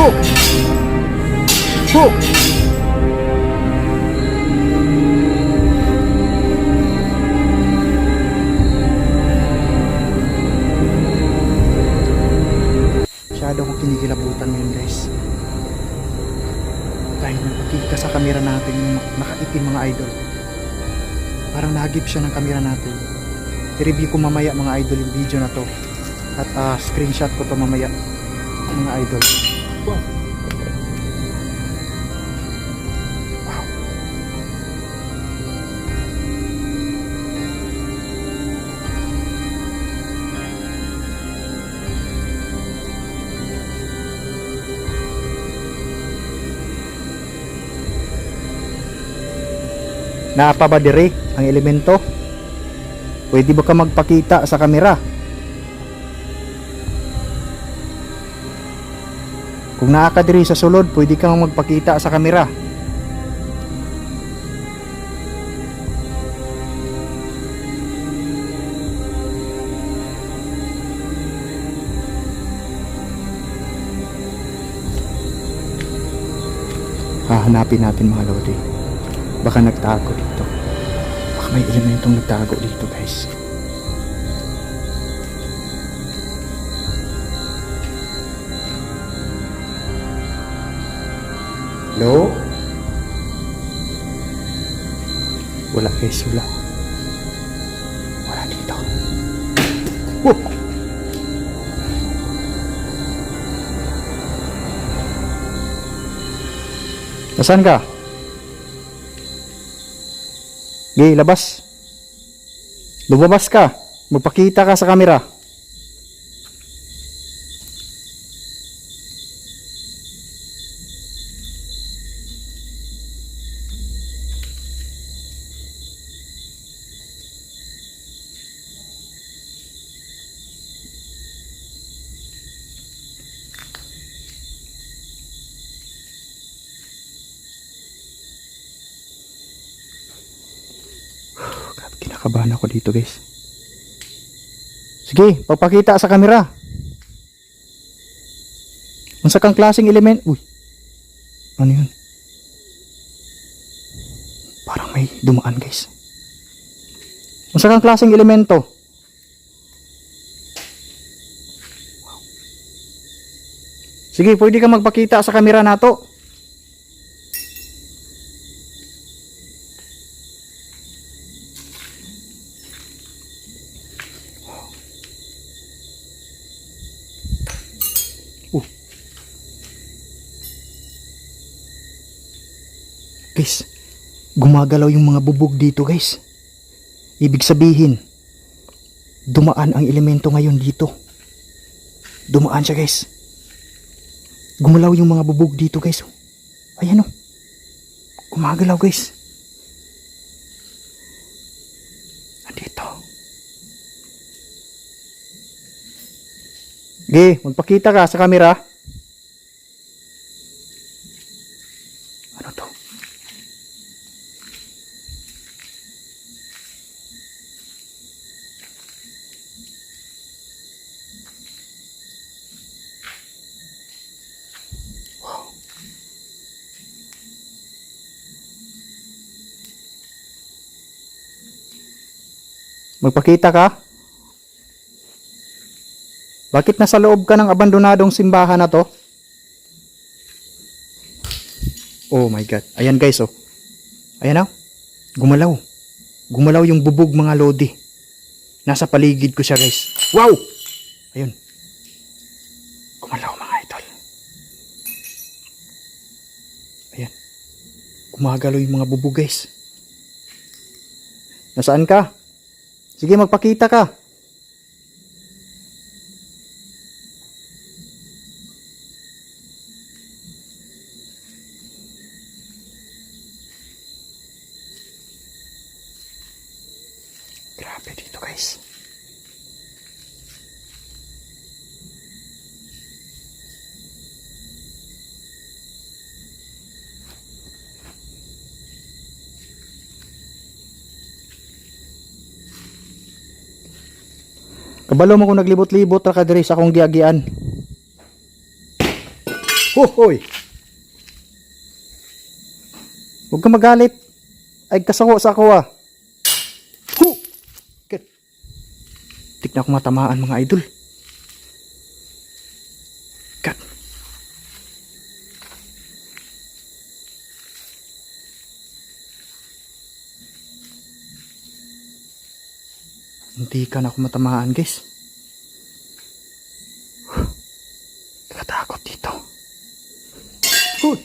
Hook! Hook! Masyado akong kinikilabutan ngayon guys. Dahil nagpakita sa kamera natin yung nakaitim mga idol. Parang nagip siya ng kamera natin. I-review ko mamaya mga idol yung video na to. At ah, screenshot ko to mamaya mga idol. Naapa ang elemento? Pwede ba ka magpakita sa kamera? Kung naa ka sa sulod, pwede kang magpakita sa kamera. Hahanapin natin mga lodi. Baka nagtago dito. Baka may elementong nagtago dito guys. Hello? Wala guys, wala. Wala dito. Woo! Nasaan ka? Gay, labas. Lumabas ka. Magpakita ka sa kamera. Grabe, kinakabahan ako dito guys. Sige, pagpakita sa kamera. Unsa kang klaseng element? Uy. Ano yun? Parang may dumaan guys. Unsa kang klaseng elemento? Sige, pwede ka magpakita sa kamera nato. Guys, gumagalaw yung mga bubog dito guys. Ibig sabihin, dumaan ang elemento ngayon dito. Dumaan siya guys. Gumalaw yung mga bubog dito guys. Ayan o. Gumagalaw guys. Nandito. Ge, magpakita ka sa camera. Magpakita ka? Bakit nasa loob ka ng abandonadong simbahan na to? Oh my God. Ayan guys oh. Ayan oh. Gumalaw. Gumalaw yung bubog mga lodi. Nasa paligid ko siya guys. Wow! Ayun. Gumalaw mga idol. Ayan. Gumagalaw yung mga bubog guys. Nasaan ka? Sige magpakita ka. Grabe dito guys. Kabalo mo kung naglibot-libot ra ka diri sa akong giagian. Hoy! Huwag ka magalit. Ay kasako sa ako ah. Hu! Kat. Tik na ako matamaan mga idol. Hindi ka na ako matamaan guys. Nakatakot dito. Hoy!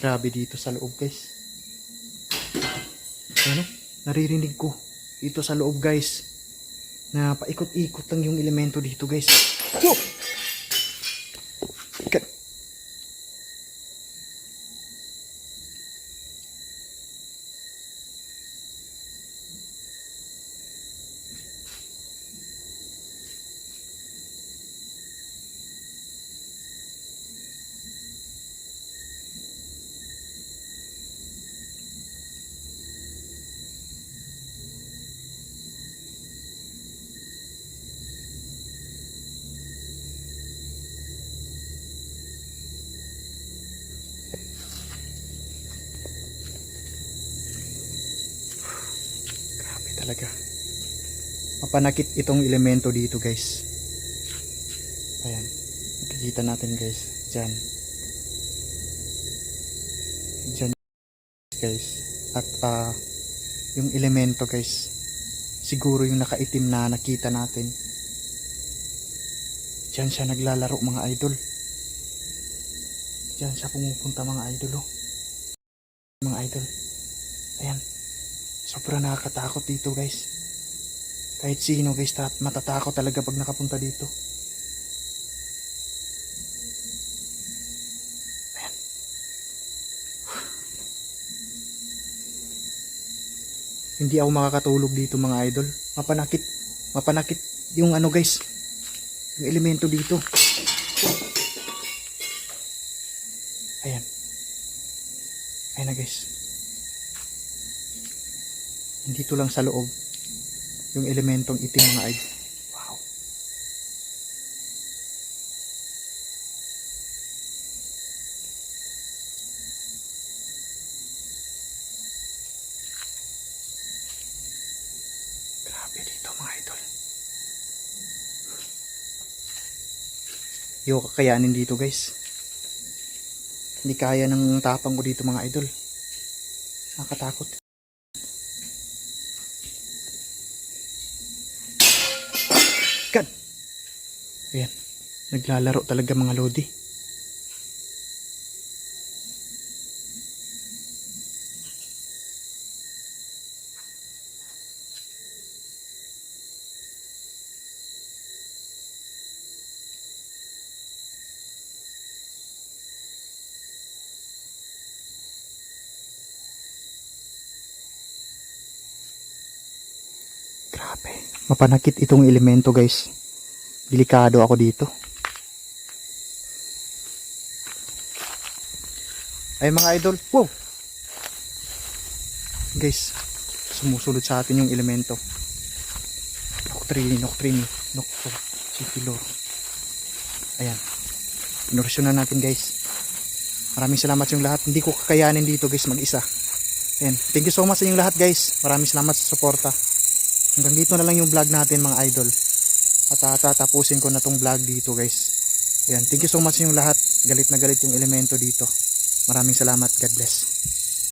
Grabe dito sa loob guys. Ano? Naririnig ko dito sa loob guys. Na paikot-ikot lang yung elemento dito guys. Whoa! Talaga. Mapanakit itong elemento dito guys. Ayan. Makikita natin guys. Diyan. Diyan guys. At ah, yung elemento guys. Siguro yung nakaitim na nakita natin. Diyan siya naglalaro mga idol. Diyan siya pumupunta mga idol oh. Mga idol. Sobrang nakakatakot dito guys. Kahit sino guys, tat matatakot talaga pag nakapunta dito. Hindi ako makakatulog dito mga idol. Mapanakit. Mapanakit yung ano guys. Yung elemento dito. Ayan. Ayan na guys. Dito lang sa loob. Yung elementong itim mga idol. Wow. Grabe dito mga idol. Hindi ko kakayanin dito guys. Hindi kaya ng tapang ko dito mga idol. Nakakatakot. God! Ayan. Naglalaro talaga mga lodi. Grabe. Mapanakit itong elemento guys. Delikado ako dito. Ay mga idol. Wow! Guys, sumusulod sa atin yung elemento. Noctrini, Noctrini, Nocto, Chipilor. Ayan. Inorasyon na natin guys. Maraming salamat sa yung lahat. Hindi ko kakayanin dito guys mag-isa. Ayan. Thank you so much sa inyong lahat guys. Maraming salamat sa suporta. Hanggang dito na lang yung vlog natin mga idol. At uh, tatapusin ko na tong vlog dito guys. Ayan, thank you so much inyong lahat. Galit na galit yung elemento dito. Maraming salamat. God bless.